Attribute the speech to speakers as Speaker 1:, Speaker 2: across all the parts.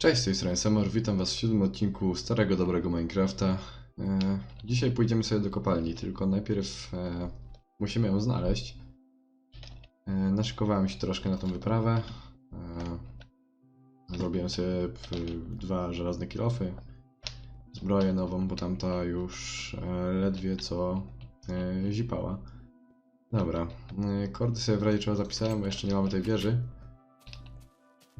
Speaker 1: Cześć, z tej strony Samor, witam was w siódmym odcinku starego, dobrego Minecrafta. E, dzisiaj pójdziemy sobie do kopalni, tylko najpierw e, musimy ją znaleźć. E, naszykowałem się troszkę na tą wyprawę. E, zrobiłem sobie dwa żelazne kilofy, zbroję nową, bo tamta już e, ledwie co e, zipała. Dobra, e, kordy sobie w razie czego zapisałem, bo jeszcze nie mamy tej wieży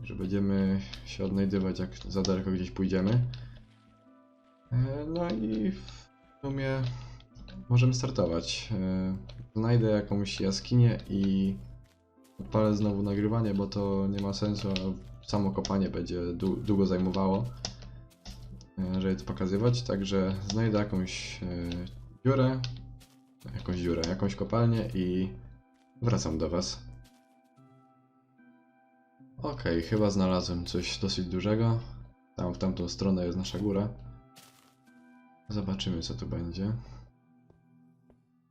Speaker 1: że będziemy się odnajdywać jak za daleko gdzieś pójdziemy. E, No i w sumie możemy startować. E, Znajdę jakąś jaskinię i odpalę znowu nagrywanie, bo to nie ma sensu, samo kopanie będzie dłu- długo zajmowało, e, żeby to pokazywać. Także znajdę jakąś dziurę, jakąś dziurę, jakąś kopalnię i wracam do Was. Okej, chyba znalazłem coś dosyć dużego. Tam w tamtą stronę jest nasza góra. Zobaczymy co tu będzie.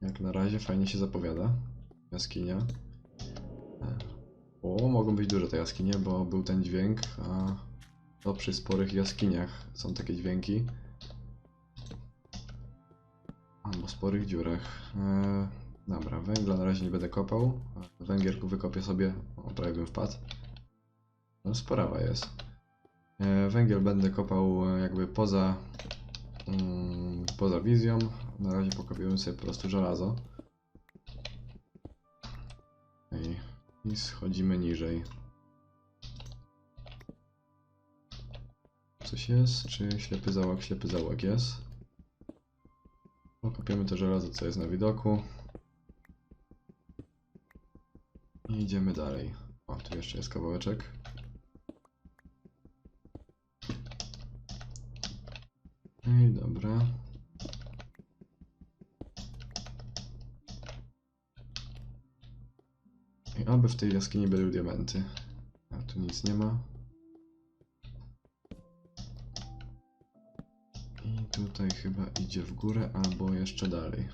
Speaker 1: Jak na razie fajnie się zapowiada. Jaskinia. E, O, mogą być duże te jaskinie, bo był ten dźwięk, a to przy sporych jaskiniach są takie dźwięki. Albo sporych dziurach. E, dobra, węgla na razie nie będę kopał. Węgierku wykopię sobie. O, prawie bym wpadł. No sprawa jest. E, Węgiel będę kopał e, jakby poza mm, poza wizją. Na razie pokopiłem sobie po prostu żelazo. I, I schodzimy niżej. Coś jest? Czy ślepy załak? Ślepy załak jest. Pokopiemy to żelazo, co jest na widoku. I idziemy dalej. O, tu jeszcze jest kawałeczek. Ej, dobra. I aby w tej jaskini były diamenty. A tu nic nie ma. I tutaj chyba idzie w górę albo jeszcze dalej.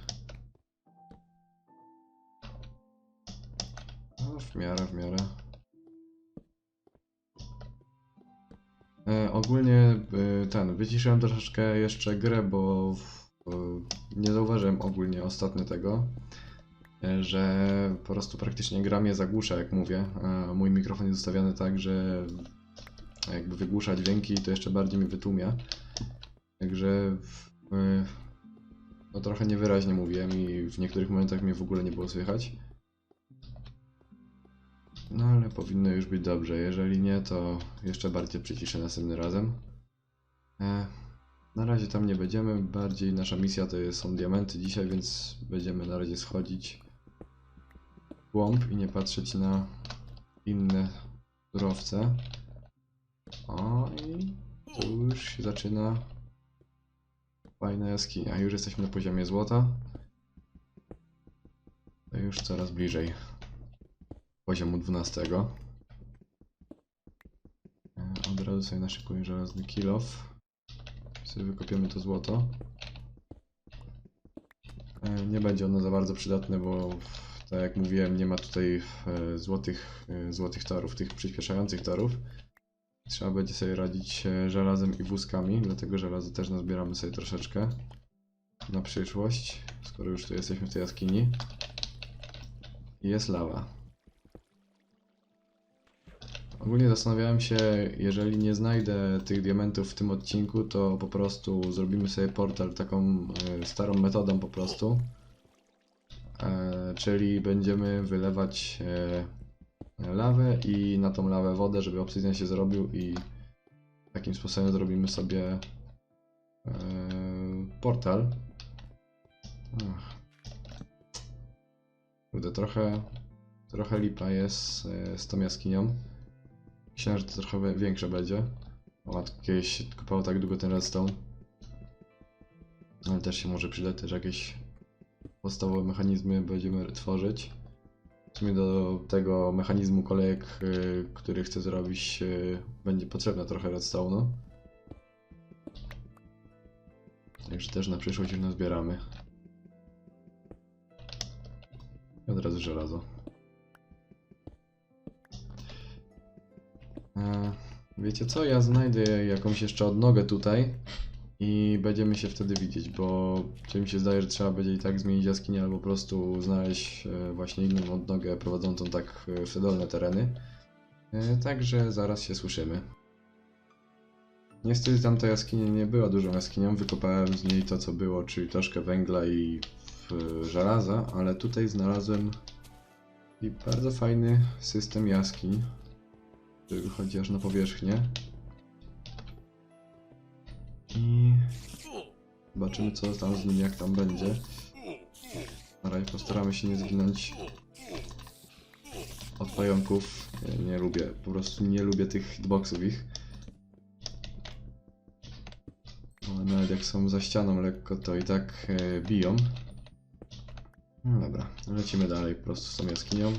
Speaker 1: No, w miarę, w miarę. Ogólnie e, ten, wyciszyłem troszeczkę jeszcze grę, bo e, nie zauważyłem ogólnie ostatnio tego, e, że po prostu praktycznie gra mnie zagłusza, jak mówię. Mój mikrofon jest ustawiony tak, że jakby wygłusza dźwięki, to jeszcze bardziej mi wytłumia. Także no trochę niewyraźnie mówiłem i w niektórych momentach mnie w ogóle nie było słychać. No ale powinno już być dobrze. Jeżeli nie, to jeszcze bardziej przyciszę następnym razem. E, na razie tam nie będziemy. Bardziej nasza misja to jest, są diamenty dzisiaj, więc będziemy na razie schodzić w głąb i nie patrzeć na inne surowce. O i tu już się zaczyna fajna jaskinia. Już jesteśmy na poziomie złota. To już coraz bliżej poziomu 12. E, Od razu sobie naszykuję żelazny kilof. Sobie wykopiemy to złoto. E, Nie będzie ono za bardzo przydatne, bo tak jak mówiłem, nie ma tutaj e, złotych, złotych torów, tych przyspieszających torów. Trzeba będzie sobie radzić żelazem i wózkami, dlatego żelazo też nazbieramy sobie troszeczkę na przyszłość, skoro już tu jesteśmy w tej jaskini. Jest lawa. Ogólnie zastanawiałem się, jeżeli nie znajdę tych diamentów w tym odcinku, to po prostu zrobimy sobie portal taką e, starą metodą po prostu. E, czyli będziemy wylewać e, lawę i na tą lawę wodę, żeby obsydian się zrobił i takim sposobem zrobimy sobie portal. Ach. Kurde, trochę, trochę lipa jest z tą jaskinią. Myślałem, że to trochę większe będzie. O matko, kiedyś tak długo ten redstone. Ale też się może przydać też jakieś podstawowe mechanizmy będziemy tworzyć. W sumie do tego mechanizmu kolejek, y, który chcę zrobić, y, będzie potrzebne trochę redstone'u. Także też na przyszłość już nazbieramy. I od razu żelazo. Wiecie co? Ja znajdę jakąś jeszcze odnogę tutaj i będziemy się wtedy widzieć, bo czy mi się zdaje, że trzeba będzie i tak zmienić jaskinię albo po prostu znaleźć e, właśnie inną odnogę prowadzącą tak e, w dolne tereny. E, Także zaraz się słyszymy. Niestety tamta jaskinia nie była dużą jaskinią, wykopałem z niej to co było, czyli troszkę węgla i żelaza, ale tutaj znalazłem i bardzo fajny system jaskiń, który wychodzi aż na powierzchnię. I zobaczymy co tam z nim, jak tam będzie. Na razie postaramy się nie zginąć od pająków. Nie, nie lubię, po prostu nie lubię tych hitboxów ich. One nawet jak są za ścianą lekko, to i tak e, biją. No dobra, lecimy dalej po prostu z tą jaskinią.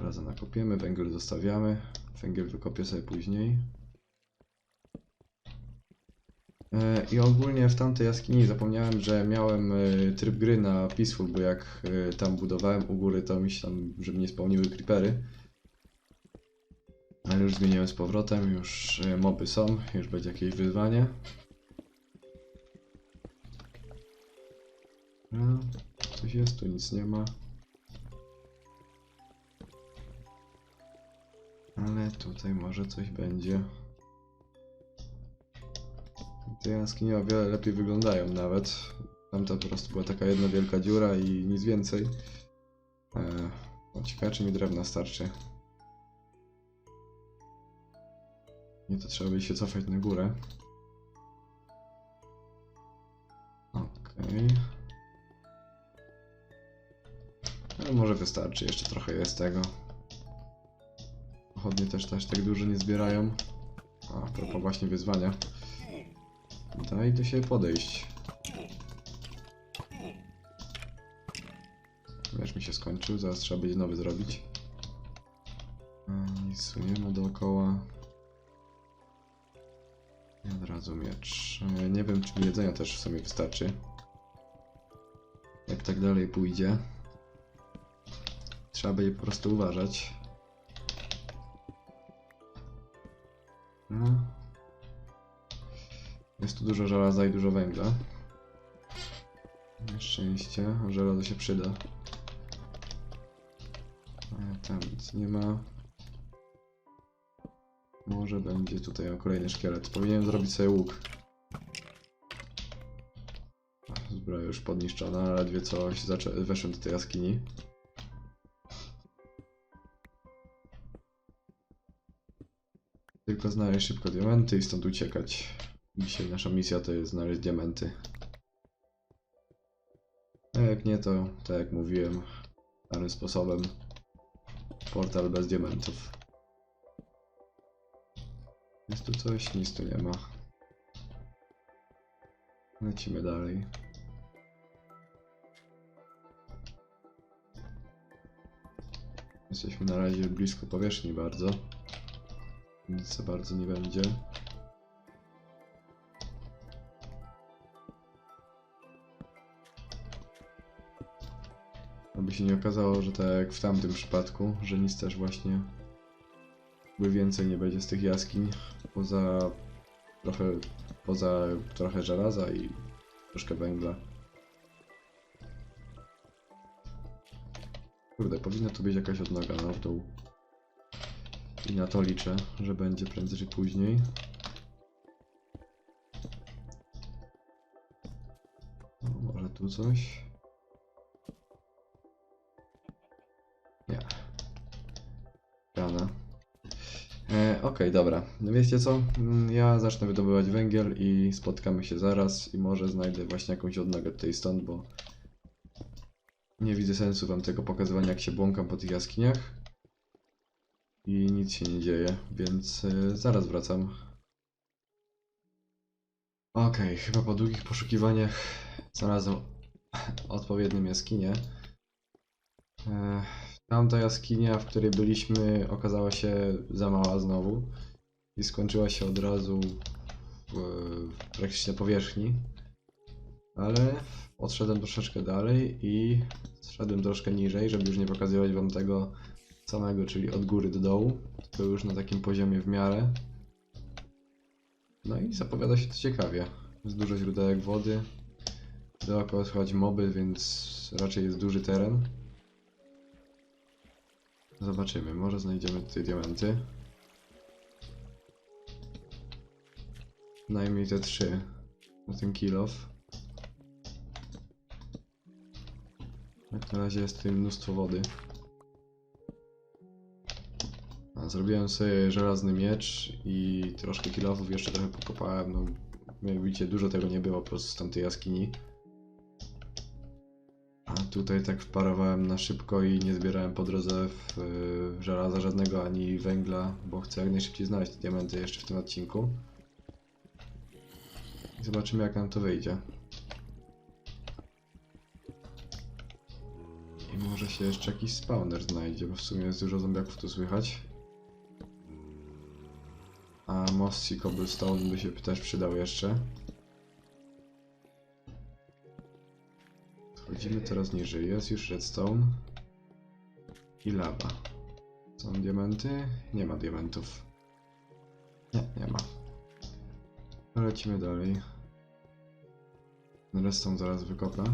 Speaker 1: Żelazo nakopiemy, węgiel zostawiamy. Węgiel wykopię sobie później. E, I ogólnie w tamtej jaskini zapomniałem, że miałem e, tryb gry na Peaceful, bo jak e, tam budowałem u góry, to mi się tam, żeby nie spełniły creepery. Ale już zmieniłem z powrotem, już moby są, już będzie jakieś wyzwanie. No, coś jest, tu nic nie ma. Ale tutaj może coś będzie. Te jaskinie o wiele lepiej wyglądają nawet. Tamta po prostu była taka jedna wielka dziura i nic więcej. Eee, no ciekawe czy mi drewna starczy. Nie to trzeba by się cofać na górę. Okej. Ale może wystarczy, jeszcze trochę jest tego. Pochodnie też, też tak dużo nie zbierają. A, propos właśnie wyzwania. Daj do siebie podejść. Wiesz, mi się skończył, zaraz trzeba będzie nowy zrobić. Nie ma dookoła. I od razu miecz. E, Nie wiem, czy mi jedzenia też w sumie wystarczy. Jak tak dalej pójdzie. Trzeba będzie po prostu uważać. No. Jest tu dużo żelaza i dużo węgla. Na szczęście, żelazo się przyda. A tam nic nie ma. Może będzie tutaj kolejny szkielet. Powinienem zrobić sobie łuk. Zbroja już podniszczona, ledwie coś zaczę- weszłem do tej jaskini. Tylko znaleźć szybko diamenty i stąd uciekać. Dzisiaj nasza misja to jest znaleźć diamenty. A jak nie, to tak jak mówiłem, starym sposobem. Portal bez diamentów. Jest tu coś? Nic tu nie ma. Lecimy dalej. Jesteśmy na razie blisko powierzchni bardzo. Nic za bardzo nie będzie. Aby się nie okazało, że tak jak w tamtym przypadku, że nic też właśnie jakby więcej nie będzie z tych jaskiń, poza trochę, poza trochę żelaza i troszkę węgla. Kurde, powinna tu być jakaś odnoga na w dół. I na to liczę, że będzie prędzej czy później. Może tu coś? Nie. Rana. E, Okej, dobra. No Wiecie co? Mm, Ja zacznę wydobywać węgiel i spotkamy się zaraz i może znajdę właśnie jakąś odnogę tutaj stąd, bo nie widzę sensu wam tego pokazywania jak się błąkam po tych jaskiniach i nic się nie dzieje, więc e, zaraz wracam. Okej, chyba po długich poszukiwaniach znalazłem odpowiednią jaskinię. E, Tamta jaskinia, w której byliśmy, okazała się za mała znowu i skończyła się od razu w praktycznie na powierzchni. Ale odszedłem troszeczkę dalej i zszedłem troszkę niżej, żeby już nie pokazywać wam tego, samego, czyli od góry do dołu. To już na takim poziomie w miarę. No i zapowiada się to ciekawie. Jest dużo źródełek wody. Dookoła słychać moby, więc raczej jest duży teren. Zobaczymy, może znajdziemy tutaj diamenty. Najmniej te trzy na ten kill off. Jak na razie jest tutaj mnóstwo wody. Zrobiłem sobie żelazny miecz i troszkę kilofów jeszcze trochę pokopałem. No, jak widzicie, dużo tego nie było po prostu z tamtej jaskini. A tutaj tak wparowałem na szybko i nie zbierałem po drodze w, y, żelaza żadnego ani węgla, bo chcę jak najszybciej znaleźć te diamenty jeszcze w tym odcinku. I zobaczymy jak nam to wyjdzie. I może się jeszcze jakiś spawner znajdzie, bo w sumie jest dużo zombiaków tu słychać. A most i cobblestone by się też przydał jeszcze. Schodzimy teraz niżej. Jest już redstone. I lawa. Są diamenty? Nie ma diamentów. Nie, nie ma. Lecimy dalej. Redstone zaraz wykopę.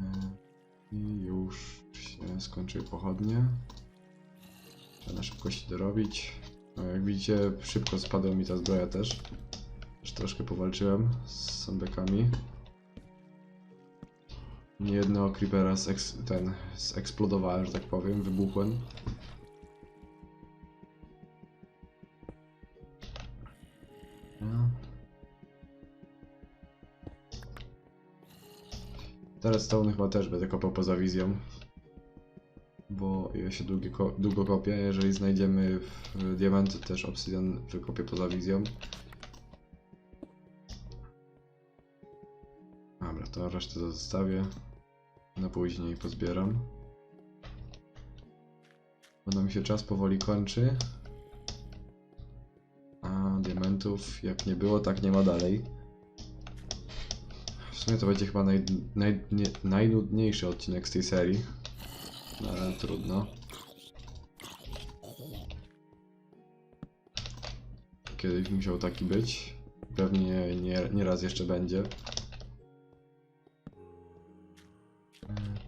Speaker 1: E, I już się skończyły pochodnie. Trzeba na szybkości dorobić. No, jak widzicie, szybko spadła mi ta zbroja też. Też troszkę powalczyłem z zombiakami. Niejednego creepera zeks ten zeksplodowałem, że tak powiem, wybuchłem. No. Teraz stone chyba też będę kopał poza wizją. Bo ja się długie ko długo kopię. Jeżeli znajdziemy w diamenty też obsydian wykopię poza wizją. Dobra, to resztę zostawię. Na później pozbieram. Bo nam się czas powoli kończy. A diamentów jak nie było, tak nie ma dalej. W sumie to będzie chyba naj, naj, nie, najnudniejszy odcinek z tej serii. No ale trudno. Kiedyś musiał taki być. Pewnie nie, nie raz jeszcze będzie.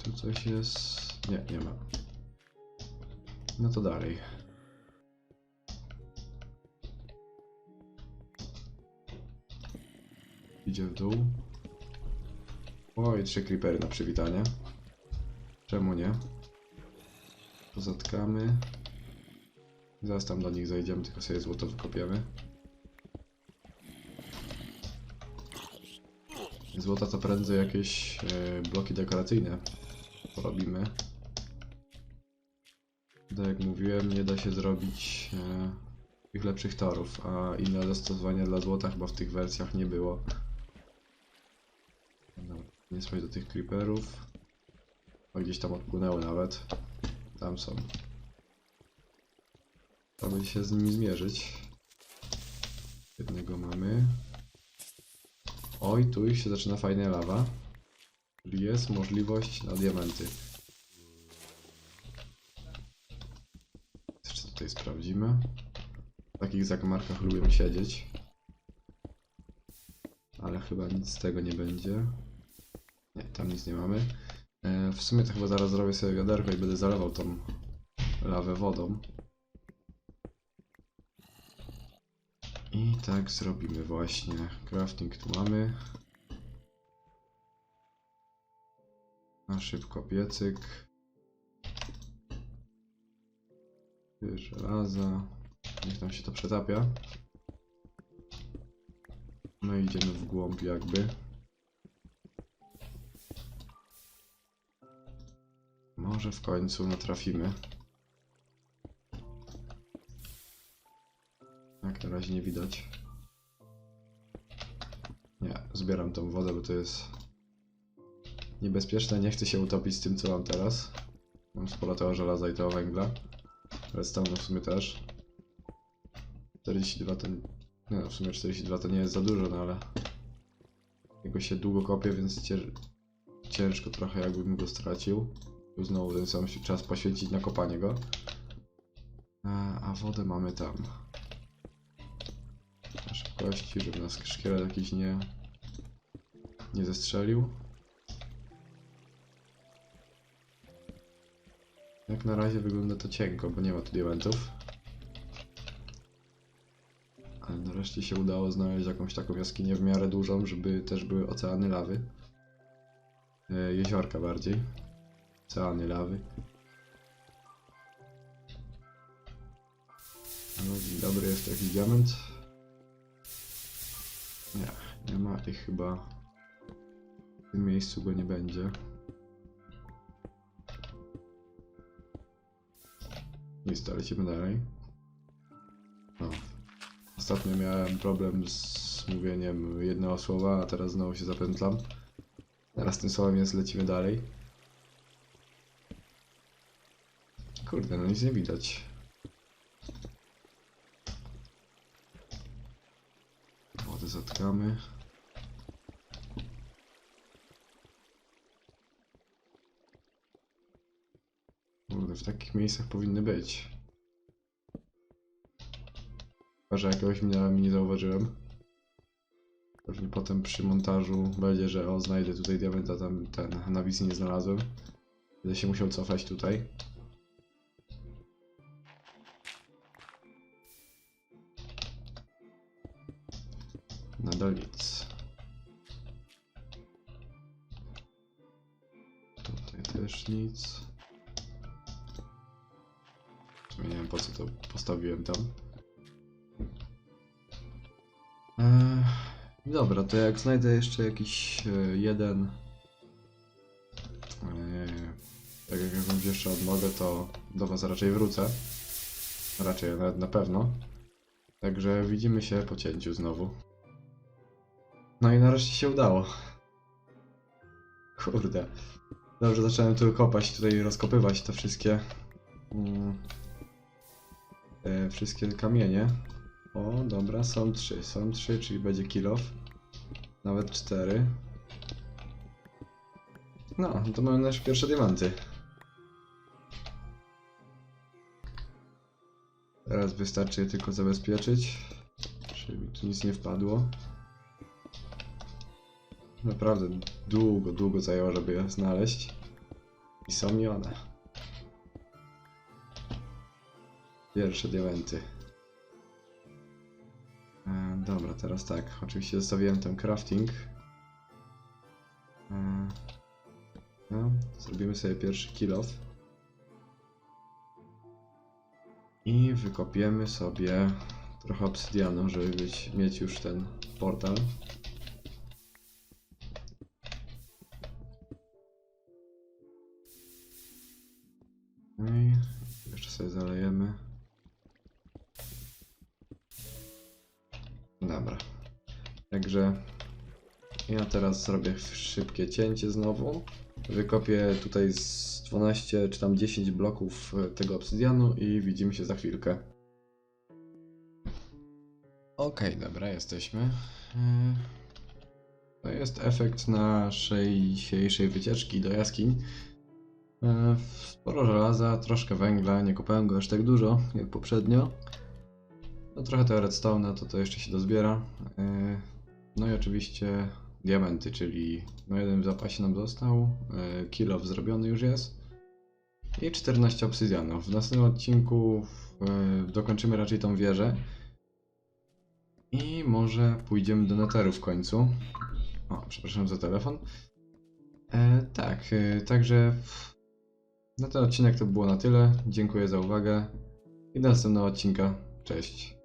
Speaker 1: Tu coś jest. Nie, nie ma. No to dalej. Idzie w dół. Oj, trzy creepery na przywitanie. Czemu nie? Pozatkamy. Zaraz tam do nich zajdziemy, tylko sobie złoto wykopiemy. Złota to prędzej jakieś e, bloki dekoracyjne porobimy. Tak jak mówiłem, nie da się zrobić e, tych lepszych torów, a inne zastosowania dla złota chyba w tych wersjach nie było. Nie słuchaj do tych creeperów. A gdzieś tam odpłynęły nawet. Tam są. Trzeba będzie się z nimi zmierzyć. Jednego mamy. Oj, tu już się zaczyna fajna lawa. Czyli jest możliwość na diamenty. Jeszcze tutaj sprawdzimy. W takich zakamarkach lubię siedzieć. Ale chyba nic z tego nie będzie. Nie, tam nic nie mamy. E, w sumie to chyba zaraz zrobię sobie wiaderko i będę zalewał tą lawę wodą. I tak zrobimy właśnie. Crafting tu mamy. Na szybko piecyk. Żelaza. Niech tam się to przetapia. No i idziemy w głąb jakby. Może w końcu natrafimy. Jak na razie nie widać. Nie, zbieram tą wodę, bo to jest niebezpieczne. Nie chcę się utopić z tym, co mam teraz. Mam sporo tego żelaza i tego węgla. Redstone w sumie też. 42 to... Nie no, w sumie 42 to nie jest za dużo, no ale... Jego się długo kopię, więc cię... ciężko trochę jakbym go stracił. Znowu ten sam czas poświęcić na kopanie go. A, a wodę mamy tam. Na szybkości, żeby nas szkielet jakiś nie... nie zestrzelił. Jak na razie wygląda to cienko, bo nie ma tu diamentów. Ale nareszcie się udało znaleźć jakąś taką jaskinię w miarę dużą, żeby też były oceany lawy. E, jeziorka bardziej. Oceany lawy. No, dzień dobry, jest jakiś diament? Nie, nie ma i chyba w tym miejscu go nie będzie. Nic, to lecimy dalej. No. Ostatnio miałem problem z mówieniem jednego słowa, a teraz znowu się zapętlam. Teraz tym słowem jest, lecimy dalej. Kurde, no nic nie widać. Wodę zatkamy. Kurde, w takich miejscach powinny być. Chyba, że jakiegoś minęłem nie zauważyłem. Pewnie potem przy montażu będzie, że o, znajdę tutaj diament, a tam ten na wizji nie znalazłem. Będę się musiał cofać tutaj. Nadal nic. Tutaj też nic. Nie wiem po co to postawiłem tam. Eee, dobra, to jak znajdę jeszcze jakiś e, jeden. Eee, tak jak jakąś jeszcze odnogę, to do Was raczej wrócę. Raczej, nawet na pewno. Także widzimy się po cięciu znowu. No i nareszcie się udało. Kurde. Dobrze, zacząłem tu kopać, tutaj rozkopywać te wszystkie. Mm, te wszystkie kamienie. O, dobra, są trzy, są trzy, czyli będzie kill off. Nawet cztery. No, to mamy nasze pierwsze diamanty. Teraz wystarczy je tylko zabezpieczyć, żeby tu nic nie wpadło. Naprawdę długo, długo zajęło, żeby je znaleźć. I są mi one. Pierwsze diamenty. E, dobra, teraz tak. Oczywiście zostawiłem ten crafting. E, no, zrobimy sobie pierwszy kill off. I wykopiemy sobie trochę obsydianu, żeby być, mieć już ten portal. Sobie zalejemy. Dobra. Także ja teraz zrobię szybkie cięcie znowu. Wykopię tutaj z 12 czy tam 10 bloków e, tego obsydianu i widzimy się za chwilkę. Okej, dobra, jesteśmy. E, To jest efekt naszej dzisiejszej wycieczki do jaskiń. E, Sporo żelaza, troszkę węgla, nie kopałem go aż tak dużo jak poprzednio. No trochę tego redstone'a, to to jeszcze się dozbiera. E, No i oczywiście diamenty, czyli no jeden w zapasie nam został, e, kill off zrobiony już jest i 14 obsydianów. W następnym odcinku dokończymy raczej tą wieżę i może pójdziemy do Netheru w końcu. O, przepraszam za telefon. E, tak, e, także na ten odcinek to było na tyle. Dziękuję za uwagę i do następnego odcinka. Cześć.